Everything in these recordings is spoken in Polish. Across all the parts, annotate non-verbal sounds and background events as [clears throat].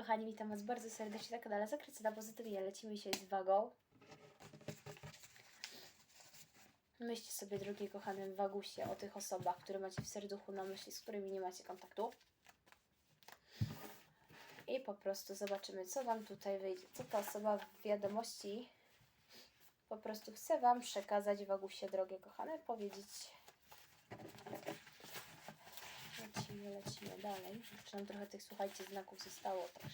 kochani, witam Was bardzo serdecznie na kanale Zakrycy na Pozytywie. Lecimy się z wagą. Myślcie sobie, drogie kochane wagusie, o tych osobach, które macie w serduchu na myśli, z którymi nie macie kontaktu. I po prostu zobaczymy, co Wam tutaj wyjdzie. Co ta osoba w wiadomości po prostu chce Wam przekazać, wagusie, drogie kochane, powiedzieć. Lecimy, lecimy dalej. Jeszcze nam trochę tych, słuchajcie, znaków zostało też.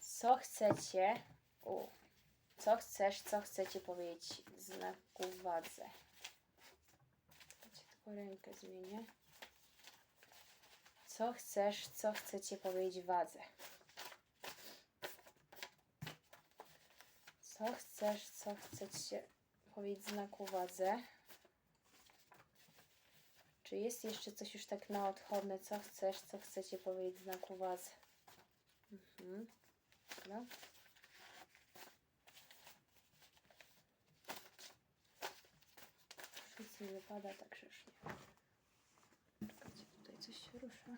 Co chcecie? U. Co chcesz, co chcecie powiedzieć znaku wadze? Czekajcie, tylko rękę zmienię. Co chcesz, co chcecie powiedzieć wadze? Co chcesz, co chcecie powiedzieć znaku wadze? Czy jest jeszcze coś już tak na odchodne? Co chcesz, co chcecie powiedzieć znaku wadze? Mhm. No. Nic nie wypada, także już nie. Czekajcie, tutaj coś się rusza.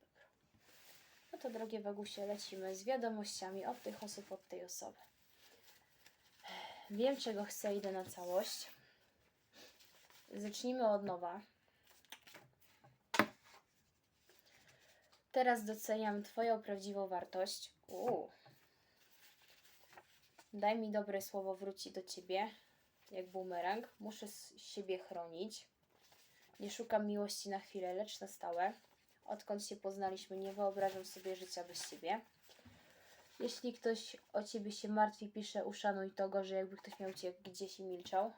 Dobra. No to drogie Wagusie, lecimy z wiadomościami od tych osób, od tej osoby. Wiem, czego chcę, idę na całość. Zacznijmy od nowa. Teraz doceniam Twoją prawdziwą wartość. Uuu. Daj mi dobre słowo, wróci do Ciebie, jak bumerang. Muszę siebie chronić. Nie szukam miłości na chwilę, lecz na stałe. Odkąd się poznaliśmy, nie wyobrażam sobie życia bez Ciebie. Jeśli ktoś o Ciebie się martwi, pisze uszanuj to gorzej, jakby ktoś miał Cię gdzieś i milczał.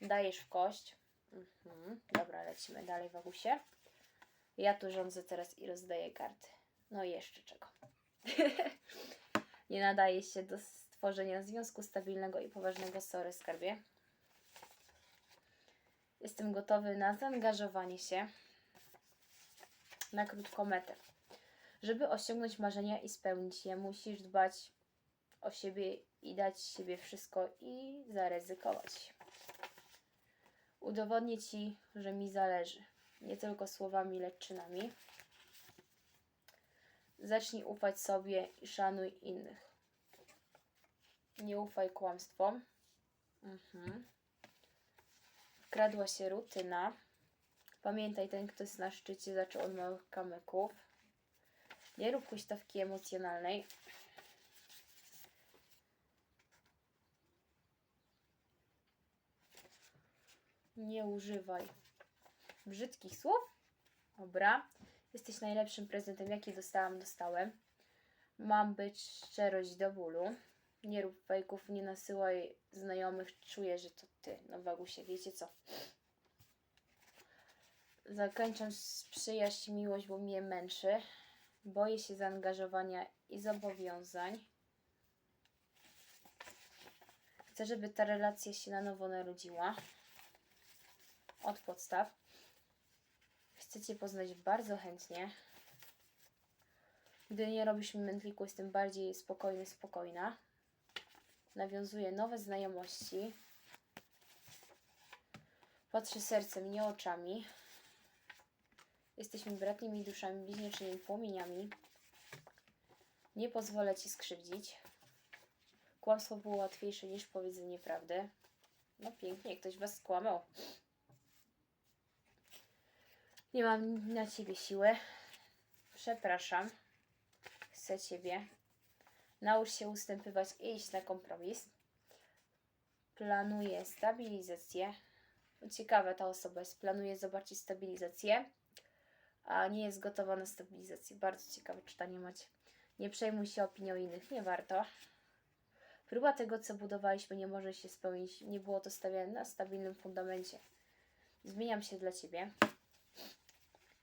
Dajesz w kość. Mhm. Dobra, lecimy dalej, Wagusie. Ja tu rządzę teraz i rozdaję karty. No i jeszcze czego. [laughs] Nie nadaje się do stworzenia związku stabilnego i poważnego, sorry skarbie. Jestem gotowy na zaangażowanie się na krótką metę. Żeby osiągnąć marzenia i spełnić je, musisz dbać o siebie i dać siebie wszystko i zaryzykować. Udowodnię Ci, że mi zależy. Nie tylko słowami, lecz czynami. Zacznij ufać sobie i szanuj innych. Nie ufaj kłamstwom. Mhm. Wkradła się rutyna. Pamiętaj, ten, kto jest na szczycie, zaczął od małych kamyków. Nie rób huśtawki emocjonalnej. Nie używaj brzydkich słów. Dobra. Jesteś najlepszym prezentem, jaki dostałam, dostałem. Mam być szczerość do bólu. Nie rób fejków, nie nasyłaj znajomych. Czuję, że to ty. No Wagusie, wiecie co? Zakończam z przyjaźń miłość, bo mnie męczy. Boję się zaangażowania i zobowiązań. Chcę, żeby ta relacja się na nowo narodziła. Od podstaw. Chcecie poznać bardzo chętnie. Gdy nie robisz mi mętliku, jestem bardziej spokojny, spokojna. Nawiązuję nowe znajomości. Patrzę sercem, nie oczami. Jesteśmy bratnimi duszami, bliźniaczymi płomieniami. Nie pozwolę Ci skrzywdzić. Kłamstwo było łatwiejsze niż powiedzenie prawdy. No pięknie, ktoś Was skłamał. Nie mam na Ciebie siły. Przepraszam. Chcę Ciebie. Naucz się ustępywać i iść na kompromis. Planuję stabilizację. Ciekawe ta osoba jest. Planuje zobaczyć stabilizację, a nie jest gotowa na stabilizację. Bardzo ciekawe czytanie macie. Nie przejmuj się opinią innych. Nie warto. Próba tego, co budowaliśmy, nie może się spełnić. Nie było to stawiane na stabilnym fundamencie. Zmieniam się dla Ciebie.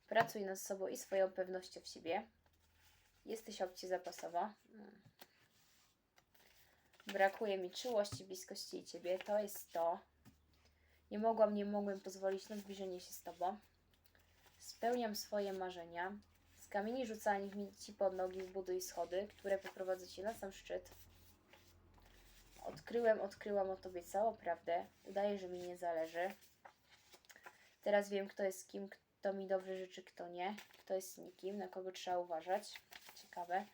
Pracuj nad sobą i swoją pewnością w siebie. Jesteś opcji zapasowa. Mm. Brakuje mi czułości, bliskości i Ciebie. To jest to. Nie mogłam, nie mogłem pozwolić na zbliżenie się z Tobą. Spełniam swoje marzenia. Z kamieni rzucanych mi Ci pod nogi zbuduj schody, które poprowadzą Cię na sam szczyt. Odkryłem, odkryłam o tobie całą prawdę. Udaję, że mi nie zależy. Teraz wiem, kto jest kim, kto mi dobrze życzy, kto nie. Kto jest nikim, na kogo trzeba uważać. Ciekawe.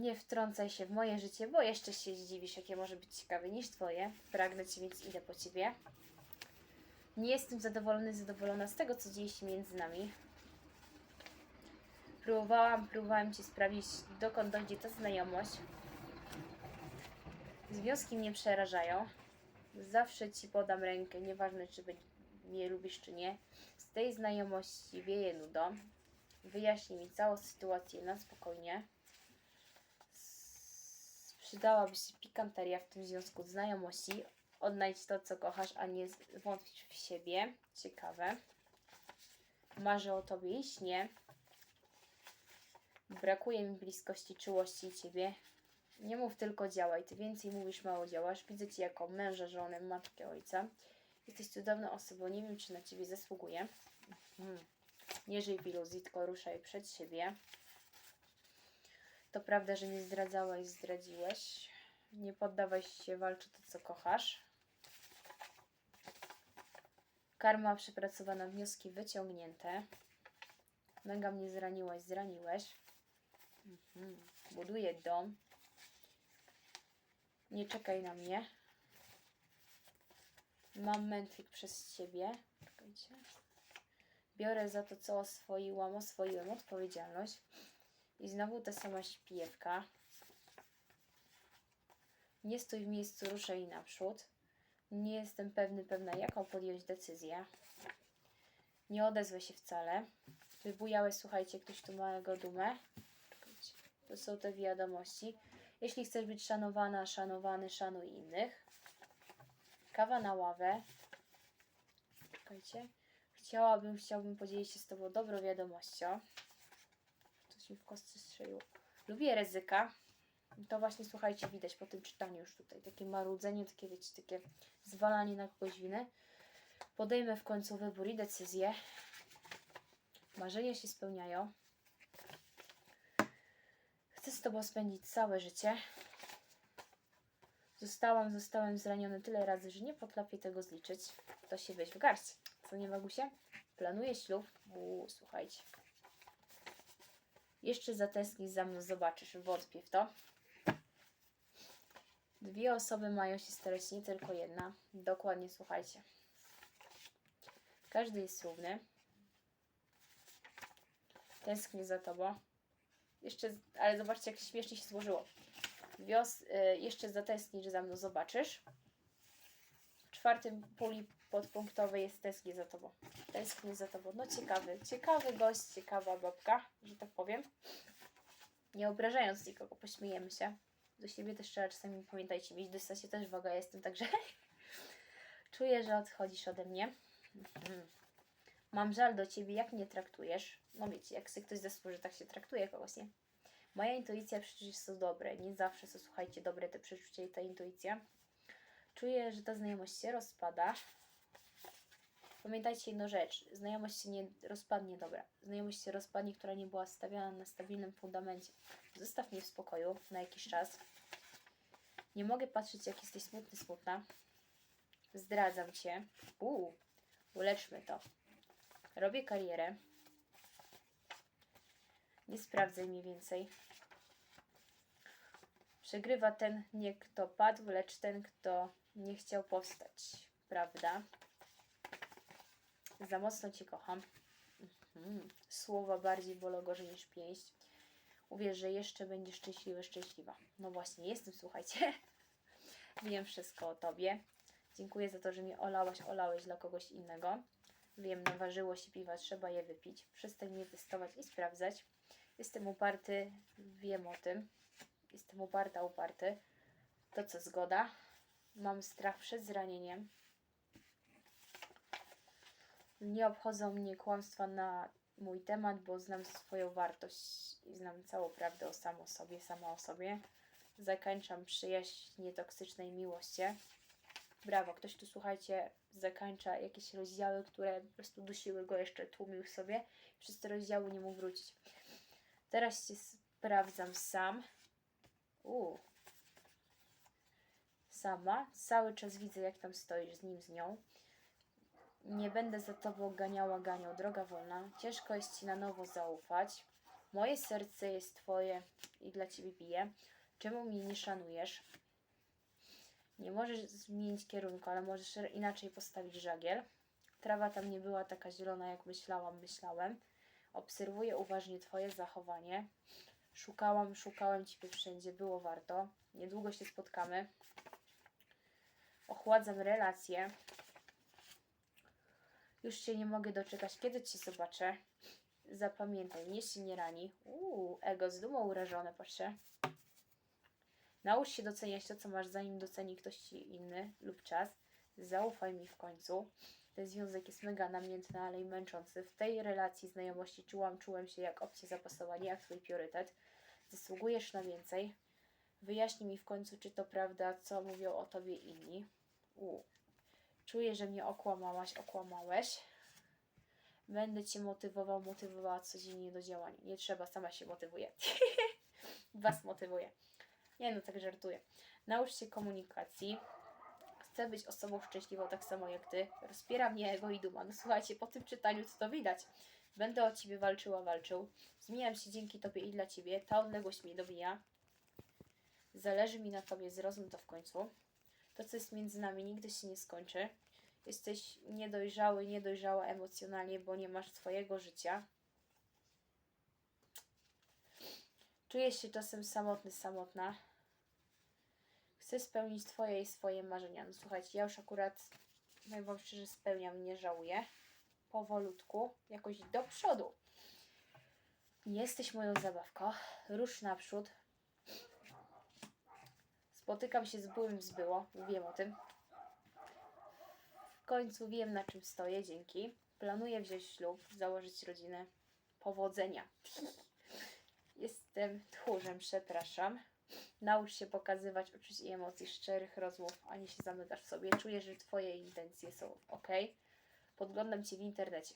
Nie wtrącaj się w moje życie, bo jeszcze się zdziwisz, jakie może być ciekawe niż twoje. Pragnę cię, więc idę po ciebie. Nie jestem zadowolony, zadowolona z tego, co dzieje się między nami. Próbowałam, próbowałem Ci sprawić, dokąd dojdzie ta znajomość. Związki mnie przerażają. Zawsze Ci podam rękę, nieważne czy mnie lubisz czy nie. Z tej znajomości wieje nudą. Wyjaśnij mi całą sytuację na spokojnie. Przydałaby się pikanteria w tym związku znajomości. Odnajdź to, co kochasz, a nie wątpić w siebie. Ciekawe. Marzę o Tobie i śnie. Brakuje mi bliskości, czułości i Ciebie. Nie mów tylko działaj. Ty więcej mówisz, mało działasz. Widzę Cię jako męża, żonę, matkę, ojca. Jesteś cudowną osobą. Nie wiem, czy na Ciebie zasługuję. Mhm. Nie żyj w iluzji, tylko ruszaj przed siebie. To prawda, że nie zdradzałeś, zdradziłeś. Nie poddawaj się, walcz o to, co kochasz. Karma przepracowana, wnioski wyciągnięte. Mega mnie zraniłaś, zraniłeś. Mhm. Buduję dom. Nie czekaj na mnie. Mam mętlik przez ciebie. Czekajcie. Biorę za to, co oswoiłam, oswoiłem odpowiedzialność. I znowu ta sama śpiewka. Nie stój w miejscu, ruszaj naprzód. Nie jestem pewny, pewna, jaką podjąć decyzję. Nie odezwę się wcale. Wybujałeś, słuchajcie, ktoś tu małego dumę. To są te wiadomości. Jeśli chcesz być szanowana, szanowany, szanuj innych. Kawa na ławę. Czekajcie. Chciałabym, chciałbym podzielić się z Tobą dobrą wiadomością. Coś mi w kostce strzeliło. Lubię ryzyka. To właśnie, słuchajcie, widać po tym czytaniu już tutaj. Takie marudzenie, takie, wiecie, takie zwalanie na kogoś winę. Podejmę w końcu wybór i decyzję. Marzenia się spełniają. Chcę z Tobą spędzić całe życie. Zostałam, zostałem zraniony tyle razy, że nie potrafię tego zliczyć. To się weź w garść. Co nie, Magusie? Planuję ślub. Uuu, słuchajcie. Jeszcze zatęsknisz za mną, zobaczysz. Wątpię w to. Dwie osoby mają się starać, nie tylko jedna. Dokładnie, słuchajcie. Każdy jest równy. Tęsknię za tobą. Jeszcze, ale zobaczcie, jak śmiesznie się złożyło. Wios, y, jeszcze zatęsknisz za mną, zobaczysz. W czwartym puli podpunktowej jest tęsknię za tobą. Tęsknię za tobą. No ciekawy, ciekawy gość, ciekawa babka, że tak powiem. Nie obrażając nikogo, pośmiejemy się. Do siebie też trzeba czasami pamiętajcie, mieć dystansie też waga jestem, także [laughs] czuję, że odchodzisz ode mnie. [clears throat] Mam żal do ciebie, jak mnie traktujesz. No wiecie, jak ktoś zasłuży, tak się traktuje kogoś, nie? Moja intuicja przecież są dobre. Nie zawsze są, słuchajcie, dobre te przeczucia i ta intuicja. Czuję, że ta znajomość się rozpada. Pamiętajcie jedną rzecz. Znajomość się nie rozpadnie, dobra. Znajomość się rozpadnie, która nie była stawiana na stabilnym fundamencie. Zostaw mnie w spokoju na jakiś czas. Nie mogę patrzeć, jak jesteś smutny, smutna. Zdradzam cię. Uuu, uleczmy to. Robię karierę. Nie sprawdzaj mnie więcej. Przegrywa ten nie kto padł, lecz ten, kto nie chciał powstać. Prawda? Za mocno cię kocham. Mhm. Słowa bardziej bolą gorzej niż pięść. Uwierz, że jeszcze będziesz szczęśliwy, szczęśliwa. No właśnie, jestem, słuchajcie. [laughs] Wiem wszystko o tobie. Dziękuję za to, że mnie olałaś, olałeś dla kogoś innego. Wiem, naważyło się piwa, trzeba je wypić. Przestań mnie testować i sprawdzać. Jestem uparty, wiem o tym. Jestem uparta, uparty. To co, zgoda? Mam strach przed zranieniem. Nie obchodzą mnie kłamstwa na mój temat, bo znam swoją wartość i znam całą prawdę o sam o sobie, sama o sobie. Zakończam przyjaźń nietoksycznej miłości. Brawo, ktoś tu, słuchajcie, zakończa jakieś rozdziały, które po prostu dusiły go jeszcze, tłumił sobie. Przez te rozdziały nie mógł wrócić. Teraz się sprawdzam sam. Uuu. sama. Cały czas widzę, jak tam stoisz z nim, z nią. Nie będę za tobą ganiała, ganiał. Droga wolna. Ciężko jest ci na nowo zaufać. Moje serce jest twoje i dla ciebie bije. Czemu mnie nie szanujesz? Nie możesz zmienić kierunku, ale możesz inaczej postawić żagiel. Trawa tam nie była taka zielona, jak myślałam, myślałem. Obserwuję uważnie Twoje zachowanie. Szukałam, szukałem Ciebie wszędzie, było warto. Niedługo się spotkamy. Ochładzam relacje. Już się nie mogę doczekać, kiedy Cię zobaczę. Zapamiętaj, mnie się nie rani. Uuu, ego z dumą urażone, patrzcie. Naucz się doceniać to, co masz, zanim doceni ktoś ci inny lub czas. Zaufaj mi w końcu. Ten związek jest mega namiętny, ale i męczący. W tej relacji znajomości czułam, czułem się jak opcja zapasowa, nie jak twój priorytet. Zasługujesz na więcej. Wyjaśnij mi w końcu, czy to prawda, co mówią o tobie inni. U. Czuję, że mnie okłamałaś, okłamałeś. Będę cię motywował, motywowała codziennie do działania. Nie trzeba, sama się motywuje. [laughs] Was motywuje. Nie no, tak żartuję. Naucz się komunikacji. Chcę być osobą szczęśliwą tak samo jak ty. Rozpiera mnie ego i duma. No słuchajcie, po tym czytaniu co to widać. Będę o ciebie walczyła, walczył. Zmieniam się dzięki tobie i dla ciebie. Ta odległość mnie dobija. Zależy mi na tobie, zrozum to w końcu. To, co jest między nami, nigdy się nie skończy. Jesteś niedojrzały, niedojrzała emocjonalnie, bo nie masz swojego życia. Czujesz się czasem samotny, samotna. Chcę spełnić Twoje i swoje marzenia. No słuchajcie, ja już akurat, powiem Wam szczerze, spełniam, nie żałuję. Powolutku, jakoś do przodu. Jesteś moją zabawką. Rusz naprzód. Spotykam się z byłym z było. Wiem o tym. W końcu wiem, na czym stoję, dzięki. Planuję wziąć ślub, założyć rodzinę. Powodzenia. [laughs] Jestem tchórzem, przepraszam. Naucz się pokazywać uczuć i emocji szczerych rozmów, a nie się zamykasz w sobie. Czuję, że Twoje intencje są ok. Podglądam Cię w internecie.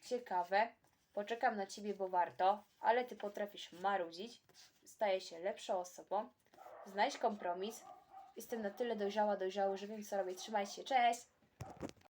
Ciekawe. Poczekam na Ciebie, bo warto, ale Ty potrafisz marudzić. Staję się lepszą osobą. Znajdź kompromis. Jestem na tyle dojrzała, dojrzały, że wiem, co robię. Trzymaj się. Cześć!